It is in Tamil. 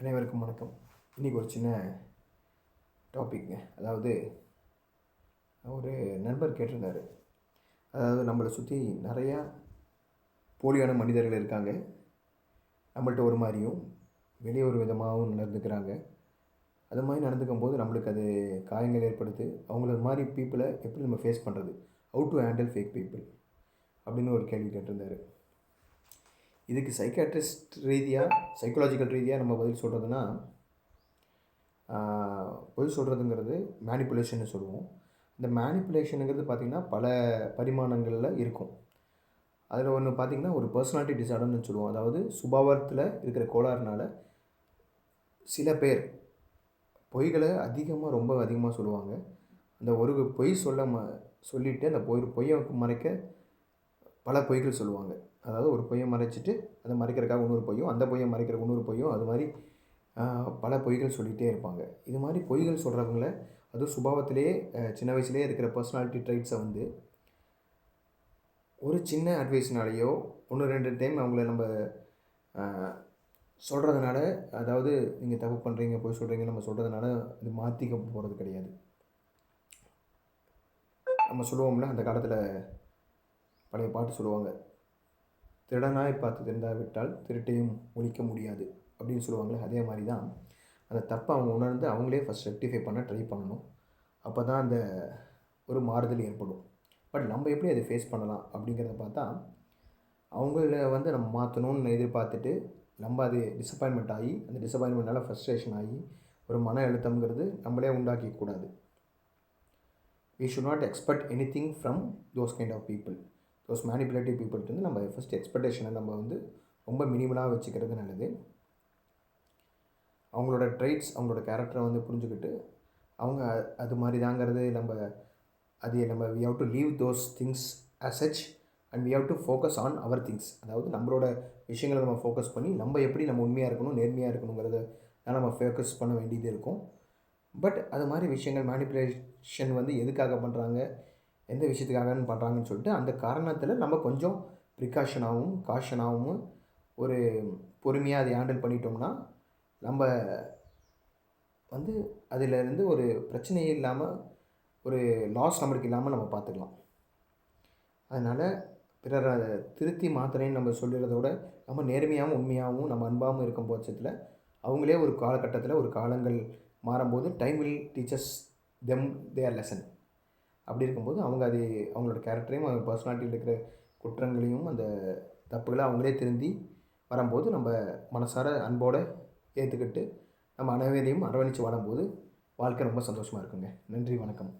அனைவருக்கும் வணக்கம். இன்றைக்கி ஒரு சின்ன டாபிக்ங்க அதாவது ஒரு நண்பர் கேட்டிருந்தார். அதாவது நம்மளை சுற்றி நிறையா போலியான மனிதர்கள் இருக்காங்க. நம்மள்ட்ட ஒரு மாதிரியும் வெளியே ஒரு விதமாகவும் நடந்துக்கிறாங்க. அது மாதிரி நடந்துக்கும் போது நம்மளுக்கு அது காயங்கள் ஏற்படுத்து அவங்கள மாதிரி பீப்புளை எப்படி நம்ம ஃபேஸ் பண்ணுறது how to handle fake people அப்படின்னு ஒரு கேள்வி கேட்டிருந்தார். இதுக்கு சைக்காட்ரிஸ்ட் ரீதியாக சைக்கலாஜிக்கல் ரீதியாக நம்ம பதில் சொல்கிறதுனா பதில் சொல்கிறதுங்கிறது மேனிப்புலேஷன் சொல்லுவோம். இந்த மேனிப்புலேஷனுங்கிறது பார்த்திங்கன்னா பல பரிமாணங்களில் இருக்கும். அதில் ஒன்று பார்த்திங்கன்னா ஒரு பர்சனாலிட்டி டிசார்டர்னு சொல்லுவோம். அதாவது சுபாவத்தில் இருக்கிற கோளாறுனால சில பேர் பொய்களை அதிகமாக ரொம்ப அதிகமாக சொல்லுவாங்க. அந்த ஒரு பொய் சொல்ல ம சொல்லிவிட்டு அந்த பொய் பொய்யை மறைக்க பல பொய்கள் சொல்லுவாங்க. அதாவது ஒரு பொய்யை மறைச்சிட்டு அதை மறைக்கிறதுக்காக இன்னொரு பொய்யும் அந்த பொய்யை மறைக்கிற இன்னொரு பொய்யும் அது மாதிரி பல பொய்கள் சொல்லிகிட்டே இருப்பாங்க. இது மாதிரி பொய்கள் சொல்கிறவங்கள அதுவும் சுபாவத்திலே சின்ன வயசுலேயே இருக்கிற பர்சனாலிட்டி ட்ரைட்ஸை வந்து ஒரு சின்ன அட்வைஸ்னாலேயோ ஒன்று ரெண்டு டைம் அவங்கள நம்ம சொல்கிறதுனால அதாவது நீங்கள் தப்பு பண்ணுறீங்க போய் சொல்கிறீங்க நம்ம சொல்கிறதுனால இது மாற்றிக்க போகிறது கிடையாது. நம்ம சொல்லுவோம்ல அந்த காலத்தில் பழைய பாட்டு சொல்லுவாங்க. திருடனாய் பார்த்து திருந்தாவிட்டால் திருட்டையும் ஒழிக்க முடியாது அப்படின்னு சொல்லுவாங்களே அதே மாதிரி தான் அந்த தப்பை அவங்க உணர்ந்து அவங்களே ஃபஸ்ட் ரெக்டிஃபை பண்ண ட்ரை பண்ணணும். அப்போ தான் அந்த ஒரு மாறுதல் ஏற்படும். பட் நம்ம எப்படி அதை ஃபேஸ் பண்ணலாம் அப்படிங்கிறத பார்த்தா அவங்கள வந்து நம்ம மாற்றணும்னு எதிர்பார்த்துட்டு நம்ம அது டிசப்பாயின்மெண்ட் ஆகி அந்த டிசப்பாயின்மெண்ட்னால ஃப்ரஸ்ட்ரேஷன் ஆகி ஒரு மன அழுத்தம்ங்கிறது நம்மளே உண்டாக்கிக்கூடாது we should not expect anything from those kind of people those manipulative பீப்புள்கிட்ட வந்து நம்ம ஃபஸ்ட் எக்ஸ்பெக்டேஷனை நம்ம வந்து ரொம்ப மினிமலாக வச்சுக்கிறது நல்லது. அவங்களோட ட்ரைட்ஸ் அவங்களோட கேரக்டரை வந்து புரிஞ்சுக்கிட்டு அவங்க அது மாதிரி தாங்கிறது நம்ம அது நம்ம we have to leave those things as such and we have to focus on our things அதாவது நம்மளோட விஷயங்களை நம்ம ஃபோக்கஸ் பண்ணி நம்ம எப்படி நம்ம உண்மையாக இருக்கணும் நேர்மையாக இருக்கணுங்கிறத தான் நம்ம ஃபோக்கஸ் பண்ண வேண்டியது இருக்கும். பட் அது மாதிரி விஷயங்கள் மேனிப்புலேஷன் வந்து எதுக்காக பண்ணுறாங்க எந்த விஷயத்துக்காகன்னு பண்ணுறாங்கன்னு சொல்லிட்டு அந்த காரணத்தில் நம்ம கொஞ்சம் ப்ரிகாஷனாகவும் காஷனாகவும் ஒரு பொறுமையாக அதை ஹேண்டில் பண்ணிட்டோம்னா நம்ம வந்து அதிலேருந்து ஒரு பிரச்சனையே இல்லாமல் ஒரு லாஸ் நம்மளுக்கு இல்லாமல் நம்ம பார்த்துக்கலாம். அதனால் பிறரை திருத்தி மாத்திரைன்னு நம்ம சொல்கிறதோட நம்ம நேர்மையாகவும் உண்மையாகவும் நம்ம அன்பாகவும் இருக்கும் பட்சத்தில் அவங்களே ஒரு காலகட்டத்தில் ஒரு காலங்கள் மாறும்போது time will teachers them their lesson அப்படி இருக்கும்போது அவங்க அது அவங்களோட கேரக்டரையும் அவங்க பர்சனாலிட்டியில் இருக்கிற குற்றங்களையும் அந்த தப்புகளை அவங்களே திருந்தி வரும்போது நம்ம மனசார அன்போடு ஏற்றுக்கிட்டு நம்ம அனைவரையும் அரவணைச்சு வாழும்போது வாழ்க்கை ரொம்ப சந்தோஷமாக இருக்குங்க. நன்றி வணக்கம்.